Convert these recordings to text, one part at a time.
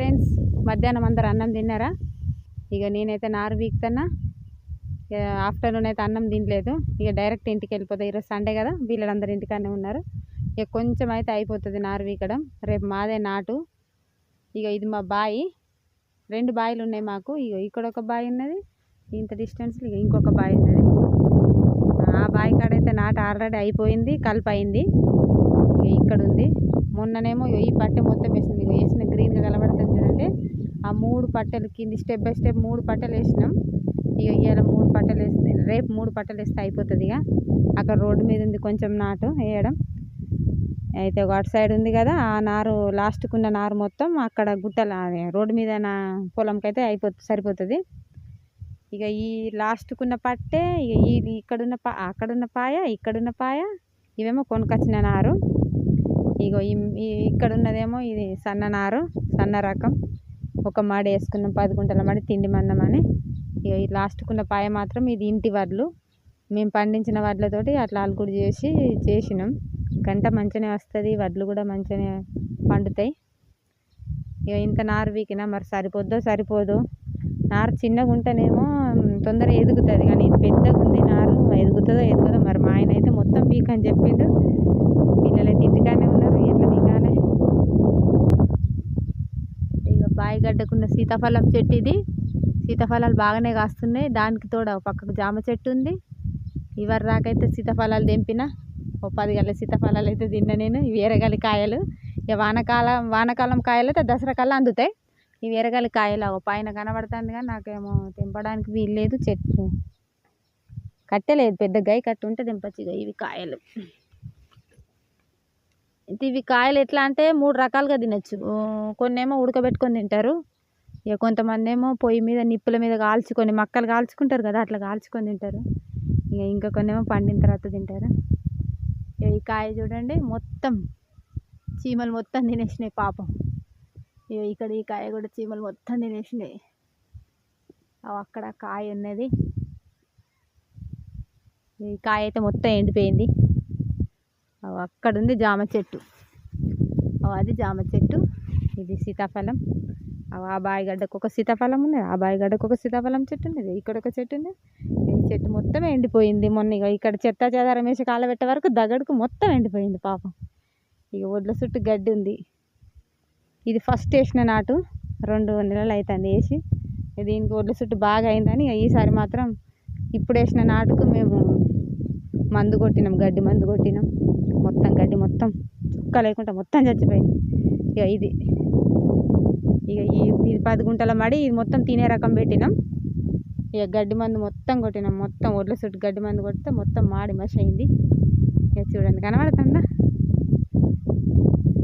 Friends మధ్యాహ్నం అందరు అన్నం తిన్నారా? ఇక నేనైతే నారు వీక్తన్నా ఆఫ్టర్నూన్ అయితే అన్నం తినలేదు. ఇక డైరెక్ట్ ఇంటికి వెళ్ళిపోతా. ఈరోజు సండే కదా వీళ్ళందరూ ఇంటికానే ఉన్నారు. ఇక కొంచెం అయితే అయిపోతుంది నారు వీకడం. రేపు మాదే నాటు. ఇక ఇది మా బాయి. రెండు బాయిలు ఉన్నాయి మాకు. ఇక ఇక్కడ ఒక బావి ఉన్నది ఇంత డిస్టెన్స్లో ఇక ఇంకొక బావి ఉన్నది. ఆ బావి కాడైతే నాటు ఆల్రెడీ అయిపోయింది కలుపు అయింది ఇక ఇక్కడ ఉంది మొన్ననేమో ఈ పట్టె మొత్తం వేసింది. ఇక గ్రీన్గా కనబడుతుంది చూడండి. ఆ మూడు పట్టెలు కింది స్టెప్ బై స్టెప్ మూడు పట్టెలు వేసినాం. ఇక ఇవాళ మూడు పట్టెలు వేస్తే రేపు మూడు పట్టెలు వేస్తే అయిపోతుంది ఇక. అక్కడ రోడ్డు మీద ఉంది కొంచెం నాటు వేయడం. అయితే ఒక అటు సైడ్ ఉంది కదా ఆ నారు లాస్ట్కు ఉన్న నారు మొత్తం అక్కడ గుట్టల రోడ్డు మీద నా పొలంకి అయితే అయిపోతుంది సరిపోతుంది. ఇక ఈ లాస్ట్కున్న పట్టే ఇక ఈ ఇక్కడున్న పా అక్కడున్న పాయ ఇక్కడున్న పాయ ఇవేమో కొనుకొచ్చిన నారు. ఇగో ఈ ఇక్కడ ఉన్నదేమో ఇది సన్న నారు సన్న రకం. ఒక మడి వేసుకున్నాం పది గుంటల మడి తిండి మందమని ఇక ఈ లాస్ట్కున్న పాయ మాత్రం ఇది ఇంటి వడ్లు. మేము పండించిన వడ్లతోటి అట్లా అలుకుడు చేసి చేసినాం. గంట మంచిగానే వస్తుంది వడ్లు కూడా మంచిగానే పండుతాయి. ఇక ఇంత నారు వీకినా మరి సరిపోద్దో సరిపోదు. నారు చిన్నగా ఉంటేనేమో తొందరగా ఎదుగుతుంది కానీ ఇది పెద్దగా ఉంది నారు ఎదుగుతుందో ఎదుగుదో మరి మా ఆయన అయితే మొత్తం వీక్ అని చెప్పింది పిల్లలైతే ఇంటికానే ఉన్నారు ఎట్లా వీకాలే గడ్డకున్న సీతాఫలం చెట్టు ఇది. సీతాఫలాలు బాగానే కాస్తున్నాయి. దానికి తోడ పక్కకు జామ చెట్టు ఉంది. ఇవరి రాకైతే సీతాఫలాలు తెంపిన. ఓ పది గల సీతాఫలాలు అయితే తిన్న నేను. ఇవి ఎరగలి కాయలు. ఇక వానకాలం వానకాలం కాయలు అయితే దసరా కల్లా అందుతాయి. ఇవి ఎరగలి కాయలు ఓ పైన కనబడుతుంది కానీ నాకేమో తెంపడానికి వీలు లేదు చెట్టు. కట్టెలేదు. పెద్ద గై కట్టు ఉంటే తెంపచ్చు ఇవి కాయలు. ఇవి కాయలు ఎట్లా అంటే మూడు రకాలుగా తినచ్చు. కొన్ని ఏమో ఉడకబెట్టుకొని తింటారు. ఇక కొంతమంది ఏమో పొయ్యి మీద నిప్పుల మీద కాల్చుకొని మక్కలు కాల్చుకుంటారు కదా అట్లా కాల్చుకొని తింటారు. ఇక ఇంకా కొన్ని ఏమో పండిన తర్వాత తింటారు. ఇక ఈ కాయ చూడండి మొత్తం చీమలు మొత్తం తినేసినాయి పాపం. ఇక ఇక్కడ ఈ కాయ కూడా చీమలు మొత్తం తినేసినాయి. అవి అక్కడ కాయ ఉన్నది. ఈ కాయ అయితే మొత్తం ఎండిపోయింది. అవి అక్కడ ఉంది జామ చెట్టు. అది జామ చెట్టు ఇది సీతాఫలం. ఆ బాయిగడ్డకు ఒక సీతాఫలం ఉన్నది ఆ బాయిగడ్డకు ఒక సీతాఫలం చెట్టు ఉన్నది ఇక్కడ ఒక చెట్టు ఉంది ఈ చెట్టు మొత్తం ఎండిపోయింది మొన్న ఇక ఇక్కడ చెత్త చెదారం వేసి కాలబెట్టే వరకు దగడుకు మొత్తం ఎండిపోయింది పాపం. ఇక ఒడ్ల చుట్టూ గడ్డి ఉంది. ఇది ఫస్ట్ వేసిన నాటు రెండు నెలలు అవుతుంది వేసి. దీనికి ఒడ్ల చుట్టూ బాగా అయిందని ఇక ఈసారి మాత్రం ఇప్పుడు వేసిన నాటుకు మేము మందు కొట్టినాం గడ్డి మందు కొట్టినాం. మొత్తం గడ్డి మొత్తం చుక్క లేకుండా మొత్తం చచ్చిపోయింది. ఇక ఇది. ఇక ఈ ఇది పది గుంటల మడి ఇది మొత్తం తినే రకం పెట్టినాం. ఇక గడ్డి మందు మొత్తం కొట్టినాం. మొత్తం ఒడ్ల చుట్టూ గడ్డి మందు కొడితే మొత్తం మాడి మసి అయింది. ఇక చూడండి కనబడుతుందా?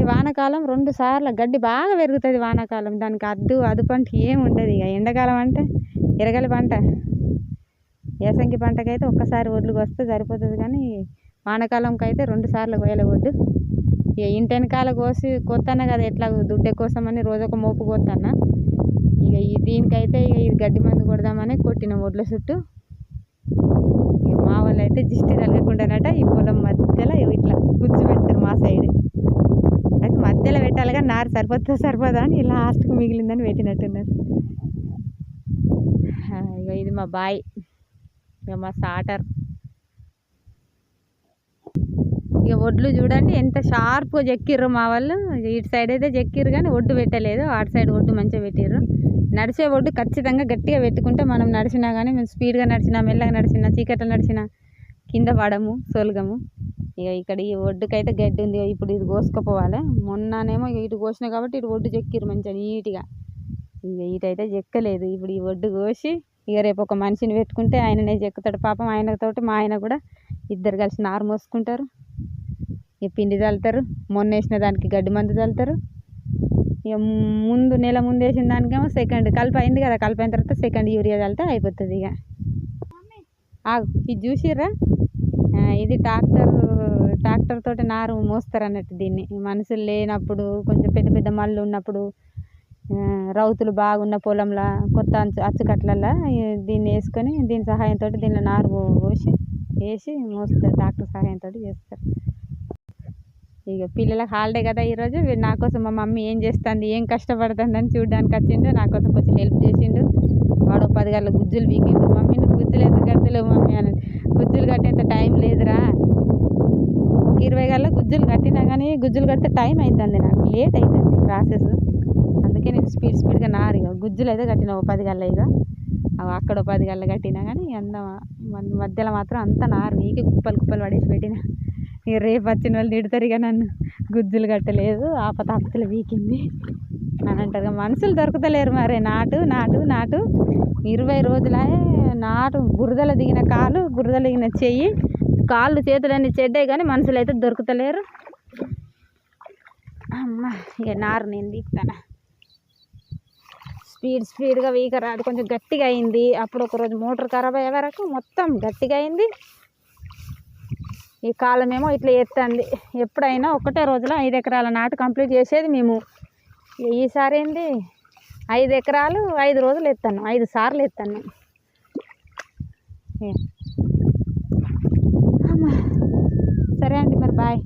ఈ వానాకాలం రెండు సార్లు గడ్డి బాగా పెరుగుతుంది వానాకాలం. దానికి అద్దు అదుపు అంటే ఏముండదు ఉండదు ఇక. ఎండాకాలం అంటే ఎరగలి పంట. ఏసంగి పంటకైతే ఒక్కసారి ఒడ్లు వస్తే సరిపోతుంది కానీ వానాకాలంకి అయితే రెండు సార్లు కోయాలి వడ్డు ఇక ఇంటి వెనకాల కోసి కొత్తన్న కదా ఎట్లా దుడ్డే కోసమని రోజు ఒక మోపు కొత్తన్నా. ఇక ఈ దీనికైతే ఇక ఇది గడ్డి మందు కొడదామని కొట్టిన ఒడ్ల చుట్టూ. ఇక మా వాళ్ళు అయితే దిష్టి తగ్గకుండానట ఈ పొలం మధ్యలో ఇట్లా కూర్చోబెడతారు పెడతారు మా సైడ్. అయితే మధ్యలో పెట్టాలి నారు సరిపోతుందా సరిపోదా అని ఇలా లాస్ట్కి మిగిలిందని పెట్టినట్టున్నారు. ఇక ఇది మా బాయ్. ఇక మా సాటర్. ఇక ఒడ్లు చూడండి ఎంత షార్ప్గా చెక్కిర్రు మా వాళ్ళు. ఇటు సైడ్ అయితే చెక్కిర్రు కానీ ఒడ్డు పెట్టలేదు. అటు సైడ్ ఒడ్డు మంచిగా పెట్టిర్రు. నడిచే ఒడ్డు ఖచ్చితంగా గట్టిగా పెట్టుకుంటే మనం నడిచినా కానీ మేము స్పీడ్గా నడిచినా మెల్లగా నడిచినా చీకట్లో నడిచినా కింద పడము సొలగము. ఇక ఇక్కడ ఈ ఒడ్డుకైతే గడ్డి ఉంది. ఇప్పుడు ఇది కోసుకుపోవాలి. మొన్ననేమో ఇటు కోసిన కాబట్టి ఇటు ఒడ్డు చెక్కిరు మంచిగా నీట్గా. ఇక ఇటైతే చెక్కలేదు. ఇప్పుడు ఈ ఒడ్డు కోసి ఇక రేపు ఒక మనిషిని పెట్టుకుంటే ఆయననే చెక్కుతాడు పాపం ఆయనతోటి మా ఆయన కూడా ఇద్దరు కలిసి నారు మోసుకుంటారు. ఇక పిండి చల్లుతారు మొన్న వేసిన దానికి గడ్డి మందు చల్లుతారు ఇక ముందు నెల ముందు వేసిన దానికేమో సెకండ్ కలిపి అయింది కదా కలిపి అయిన తర్వాత సెకండ్ యూరియా చల్లితే అయిపోతుంది ఇక. ఆగు ఇది చూసిర్రా? ఇది ట్రాక్టర్ ట్రాక్టర్ తోటి నారు మోస్తారు అన్నట్టు దీన్ని. మనుషులు లేనప్పుడు కొంచెం పెద్ద పెద్ద మళ్ళు ఉన్నప్పుడు రౌతులు బాగున్న పొలంలో కొత్త అంచు అచ్చుకట్లలో దీన్ని వేసుకొని దీని సహాయంతో దీనిలో నారు పోసి వేసి మోస్తారు ట్రాక్టర్ సహాయంతో చేస్తారు. ఇక పిల్లలకు హాలిడే కదా ఈరోజు నా కోసం మా మమ్మీ ఏం చేస్తుంది ఏం కష్టపడుతుందని చూడడానికి వచ్చిండు నా కోసం కొంచెం హెల్ప్ చేసిండు. వాడు పది గంటల గుజ్జులు వీకిండు మమ్మీ నువ్వు గుజ్జులు ఎందుకు కట్టలేవు మమ్మీ? అని గుజ్జులు కట్టేంత టైం లేదురా. ఒక ఇరవై గల గుజ్జులు కట్టినా కానీ గుజ్జులు కడితే టైం అవుతుంది నాకు లేట్ అవుతుంది ప్రాసెస్. స్పీడ్గా నారు ఇక గుజ్జులు అయితే కట్టిన ఒక పది గల్ల ఇక అక్కడ ఒక పది గల్ల కట్టినా కానీ అంత మధ్యలో మాత్రం అంత నారు నీకే కుప్పలు కుప్పలు పడేసి పెట్టిన. ఇక రేపు వచ్చిన వాళ్ళు తిడతారు ఇక నన్ను. గుజ్జులు కట్టలేదు ఆపత ఆపతలు వీకింది. అని అంటారు మనుషులు దొరుకుతలేరు మరి నాటు నాటు నాటు. ఇరవై రోజులే నాటు బురదలు దిగిన కాలు బురదలు దిగిన చెయ్యి. కాళ్ళు చేతులన్నీ చెడ్డాయి కానీ మనుషులు అయితే దొరుకుతలేరు. అమ్మ ఇక నారు నేను వీక్తాను స్పీడ్ స్పీడ్గా వీకరాదు కొంచెం గట్టిగా అయింది. అప్పుడు ఒక రోజు మోటార్ ఖరాబ్ అయ్యే వరకు మొత్తం గట్టిగా అయింది. ఈ కాలమేమో ఇట్లా ఎత్తంది. ఎప్పుడైనా ఒకటే రోజులో ఐదు ఎకరాల నాటు కంప్లీట్ చేసేది మేము. ఈసారి ఏంది? ఐదు ఎకరాలు ఐదు రోజులు ఎత్తాను ఐదు సార్లు ఎత్తాను సరే అండి మరి బాయ్.